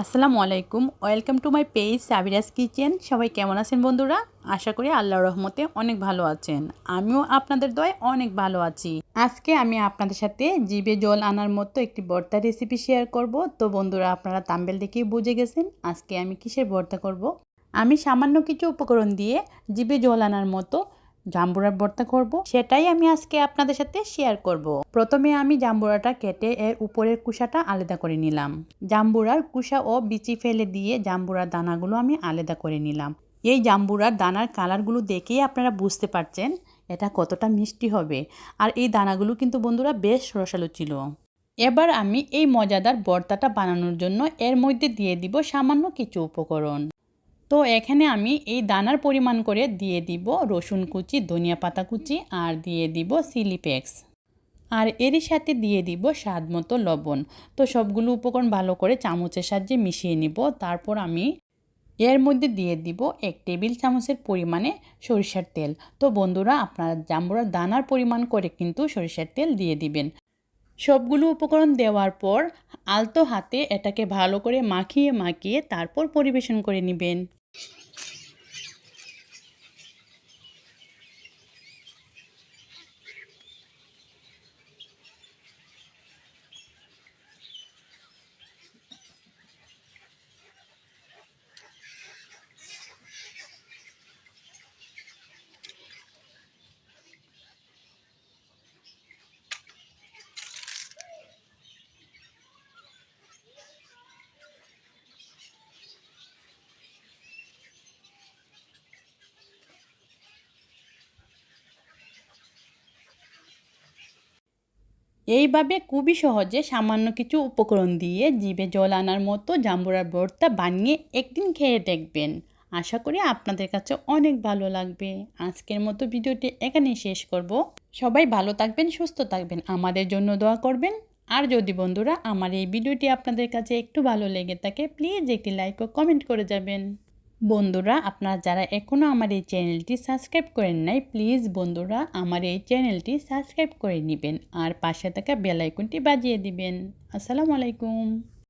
আসসালামু আলাইকুম। Welcome to my page Sabira's kitchen সবাই কেমন আছেন বন্ধুরা? আশা করি আল্লাহর রহমতে অনেক ভালো আছেন। আমিও আপনাদের দয় অনেক ভালো আছি। আজকে আমি আপনাদের সাথে জিভে জল আনার মতো একটি ভর্তা রেসিপি শেয়ার করব। তো বন্ধুরা, আপনারা তাম্বেল দেখেই বুঝে গেছেন আজকে আমি কিসের ভর্তা করব। আমি সামান্য কিছু উপকরণ দিয়ে জিভে জল আনার মতো জাম্বুরার ভর্তা করব। সেটাই আমি আজকে আপনাদের সাথে শেয়ার করব। প্রথমে আমি জাম্বুরাটা কেটে এর উপরের কুসাটা আলাদা করে নিলাম। জাম্বুরার কুসা ও বিচি ফেলে দিয়ে জাম্বুরার দানাগুলো আমি আলাদা করে নিলাম। এই জাম্বুরার দানার কালারগুলো দেখেই আপনারা বুঝতে পারছেন এটা কতটা মিষ্টি হবে। আর এই দানাগুলো কিন্তু বন্ধুরা বেশ রসালো ছিল। এবার আমি এই মজাদার ভর্তাটা বানানোর জন্য এর মধ্যে দিয়ে দিব সামান্য কিছু উপকরণ। তো এখানে আমি এই দানার পরিমাণ করে দিয়ে দিব রসুন কুচি, ধনিয়া পাতা কুচি আর দিয়ে দিব সিলিপ্যাক্স আর এরই সাথে দিয়ে দিব স্বাদ মতো লবণ। তো সবগুলো উপকরণ ভালো করে চামচের সাহায্যে মিশিয়ে নিব। তারপর আমি এর মধ্যে দিয়ে দিব এক টেবিল চামচের পরিমাণে সরিষার তেল। তো বন্ধুরা, আপনারা জাম্বুরার দানার পরিমাণ করে কিন্তু সরিষার তেল দিয়ে দিবেন। সবগুলো উপকরণ দেওয়ার পর আলতো হাতে এটাকে ভালো করে মাখিয়ে মাখিয়ে তারপর পরিবেশন করে নেবেন। এইভাবে খুবই সহজে সামান্য কিছু উপকরণ দিয়ে জিভে জল আনার মতো জাম্বুরার ভর্তা বানিয়ে একদিন খেয়ে দেখবেন। আশা করি আপনাদের কাছে অনেক ভালো লাগবে। আজকের মতো ভিডিওটি এখানেই শেষ করব। সবাই ভালো থাকবেন, সুস্থ থাকবেন, আমাদের জন্য দোয়া করবেন। আর যদি বন্ধুরা আমার এই ভিডিওটি আপনাদের কাছে একটু ভালো লেগে থাকে, প্লিজ একটি লাইক ও কমেন্ট করে যাবেন। বন্ধুরা, আপনারা যারা এখনও আমার এই চ্যানেলটি সাবস্ক্রাইব করেন নাই, প্লিজ বন্ধুরা, আমার এই চ্যানেলটি সাবস্ক্রাইব করে নেবেন আর পাশে থাকা বেল আইকনটি বাজিয়ে দিবেন। আসসালামু আলাইকুম।